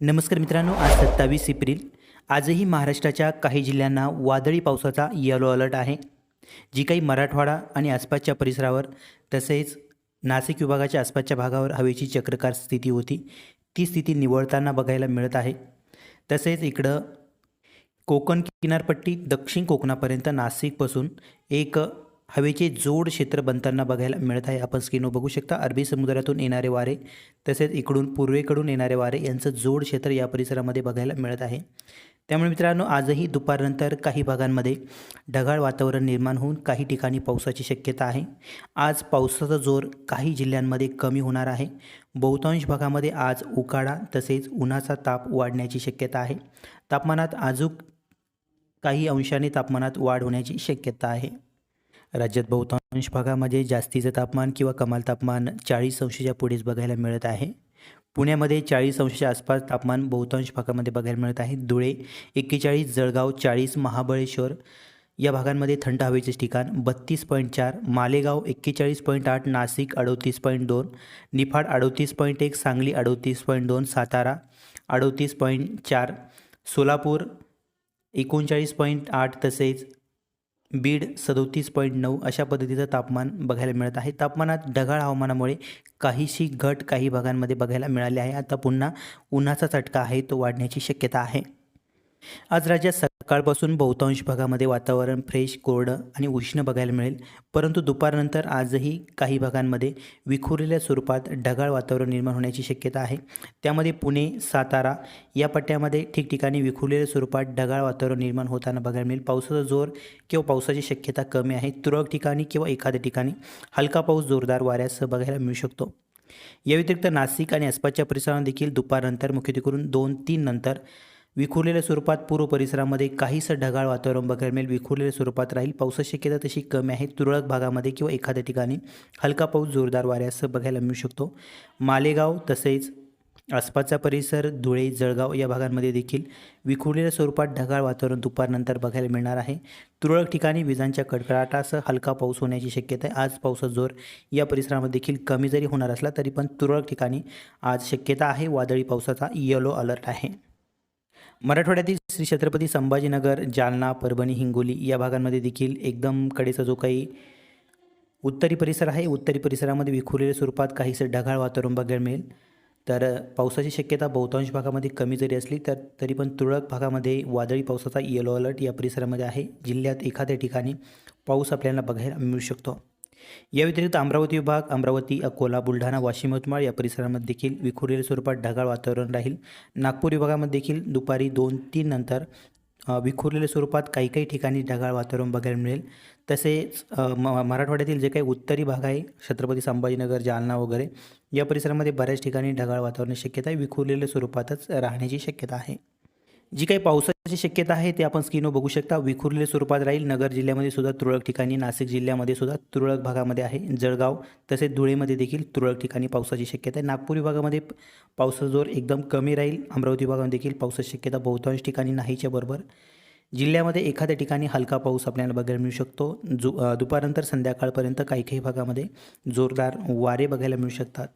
नमस्कार मित्रांनो आज सत्तावीस एप्रिल. आजही महाराष्ट्राच्या काही जिल्ह्यांना वादळी पावसाचा येलो अलर्ट आहे. जी काही मराठवाडा आणि आसपासच्या परिसरावर तसेच नाशिक विभागाच्या आसपासच्या भागावर हवेची चक्रकार स्थिती होती. ती स्थिती निवळताना बघायला मिळत आहे. तसेच इकडं कोकण किनारपट्टी दक्षिण कोकणापर्यंत नाशिकपासून एक हवेचे जोड क्षेत्र बनताना बघायला मिळत आहे. आपण स्क्रीनवर बघू शकता अरबी समुद्रातून येणारे वारे तसेच इकडून पूर्वेकडून येणारे वारे यांचं जोड क्षेत्र या परिसरामध्ये बघायला मिळत आहे. त्यामुळे मित्रांनो आजही दुपारनंतर काही भागांमध्ये ढगाळ वातावरण निर्माण होऊन काही ठिकाणी पावसाची शक्यता आहे. आज पावसाचा जोर काही जिल्ह्यांमध्ये कमी होणार आहे. बहुतांश भागामध्ये आज उकाडा तसेच उन्हाचा ताप वाढण्याची शक्यता आहे. तापमानात अजूक काही अंशाने तापमानात वाढ होण्याची शक्यता आहे. राज्यात बहुतांश भागामध्ये जास्तीचं तापमान किंवा कमाल तापमान चाळीस अंशाच्या पुढेच बघायला मिळत आहे. पुण्यामध्ये चाळीस अंशाच्या आसपास तापमान बहुतांश भागामध्ये बघायला मिळत आहे. धुळे एक्केचाळीस जळगाव चाळीस महाबळेश्वर या भागांमध्ये थंड हवेचे ठिकाण बत्तीस पॉईंट चार मालेगाव एक्केचाळीस पॉईंट आठ नाशिक अडोतीस पॉईंट दोन निफाड अडोतीस पॉईंट एक सांगली अडोतीस पॉईंट दोन सातारा अडोतीस पॉईंट चार सोलापूर एकोणचाळीस पॉईंट आठ तसेच बीड सदोतीस पॉईंट नऊ अशा पद्धतीचं तापमान बघायला मिळत आहे. तापमानात ढगाळ हवामानामुळे काहीशी घट काही भागांमध्ये बघायला मिळाली आहे. आता पुन्हा उन्हाचा चटका आहे तो वाढण्याची शक्यता आहे. आज राज्यात सकाळपासून बहुतांश भागामध्ये वातावरण फ्रेश कोरडं आणि उष्ण बघायला मिळेल. परंतु दुपारनंतर आजही काही भागांमध्ये विखुरलेल्या स्वरूपात ढगाळ वातावरण निर्माण होण्याची शक्यता आहे. त्यामध्ये पुणे सातारा या पट्ट्यामध्ये ठिकठिकाणी विखुरलेल्या स्वरूपात ढगाळ वातावरण निर्माण होताना बघायला मिळेल. पावसाचा जोर किंवा पावसाची शक्यता कमी आहे. तुरळक ठिकाणी किंवा एखाद्या ठिकाणी हलका पाऊस जोरदार वाऱ्यासह बघायला मिळू शकतो. या व्यतिरिक्त नाशिक आणि आसपासच्या परिसरात देखील दुपारनंतर मुख्यत्वेकरून दोन तीन नंतर विखुरलेल्या स्वरूपात पूर्व परिसरामध्ये काहीसं ढगाळ वातावरण बघायला मिळेल. विखुरलेल्या स्वरूपात राहील. पावसाची शक्यता तशी कमी आहे. तुरळक भागामध्ये किंवा एखाद्या ठिकाणी हलका पाऊस जोरदार वाऱ्यासह बघायला मिळू शकतो. मालेगाव तसेच आसपासचा परिसर धुळे जळगाव या भागांमध्ये देखील विखुरलेल्या स्वरूपात ढगाळ वातावरण दुपारनंतर बघायला मिळणार आहे. तुरळक ठिकाणी विजांच्या कडकडाटासह हलका पाऊस होण्याची शक्यता आहे. आज पावसाचा जोर या परिसरामध्ये देखील कमी जरी होणार असला तरी पण तुरळक ठिकाणी आज शक्यता आहे. वादळी पावसाचा येलो अलर्ट आहे. मराठवाड्यातील श्री छत्रपती संभाजीनगर जालना परभणी हिंगोली या भागांमध्ये देखील एकदम कडेचा जो काही उत्तरी परिसर आहे उत्तरी परिसरामध्ये विखुरलेल्या स्वरूपात काहीसं ढगाळ वातावरण बघायला मिळेल. तर पावसाची शक्यता बहुतांश भागामध्ये कमी जरी असली तर तरी पण तुरळक भागामध्ये वादळी पावसाचा येलो अलर्ट या परिसरामध्ये आहे. जिल्ह्यात एखाद्या ठिकाणी पाऊस आपल्याला बघायला मिळू शकतो. या व्यतिरिक्त अमरावती विभाग अमरावती अकोला बुलढाणा वाशिम यवतमाळ या परिसरामध्ये देखील विखुरलेल्या स्वरूपात ढगाळ वातावरण राहील. नागपूर विभागामध्ये देखील दुपारी दोन तीन नंतर विखुरलेल्या स्वरूपात काही काही ठिकाणी ढगाळ वातावरण बघायला मिळेल. तसेच म मराठवाड्यातील जे काही उत्तरी भाग आहे छत्रपती संभाजीनगर जालना वगैरे या परिसरामध्ये बऱ्याच ठिकाणी ढगाळ वातावरण शक्यता आहे. विखुरलेल्या स्वरूपातच राहण्याची शक्यता आहे. जी काही पावसाची शक्यता आहे ते आपण स्क्रीनवर बघू शकता. विखुरलेल्या स्वरूपात राहील. नगर जिल्ह्यामध्ये सुद्धा तुरळक ठिकाणी नाशिक जिल्ह्यामध्ये सुद्धा तुरळक भागामध्ये आहे. जळगाव तसेच धुळेमध्ये देखील तुरळक ठिकाणी पावसाची शक्यता आहे. नागपूर विभागामध्ये पावसाचा जोर एकदम कमी राहील. अमरावती विभागामध्ये देखील पावसाची शक्यता बहुतांश ठिकाणी नाहीच्या बरोबर. जिल्ह्यामध्ये एखाद्या ठिकाणी हलका पाऊस आपल्याला बघायला मिळू शकतो. जो दुपारनंतर संध्याकाळपर्यंत काही काही भागामध्ये जोरदार वारे बघायला मिळू शकतात.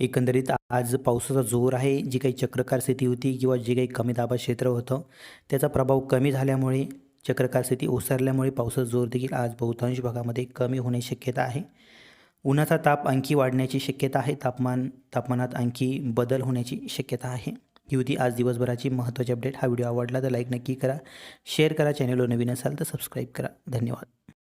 एकंदरीत आज पावसाचा जोर आहे जी काही चक्रकार स्थिती होती किंवा जे काही कमी दाबा क्षेत्र होतं त्याचा प्रभाव कमी झाल्यामुळे चक्रकार स्थिती ओसरल्यामुळे पावसाचा जोर देखील आज बहुतांश भागामध्ये कमी होण्याची शक्यता आहे. उन्हाचा ताप आणखी वाढण्याची शक्यता आहे तापमान तापमानात आणखी बदल होण्याची शक्यता आहे. ही होती आज दिवसभराची महत्त्वाची अपडेट. हा व्हिडिओ आवडला तर लाईक नक्की करा शेअर करा चॅनलवर नवीन असाल तर सबस्क्राईब करा. धन्यवाद.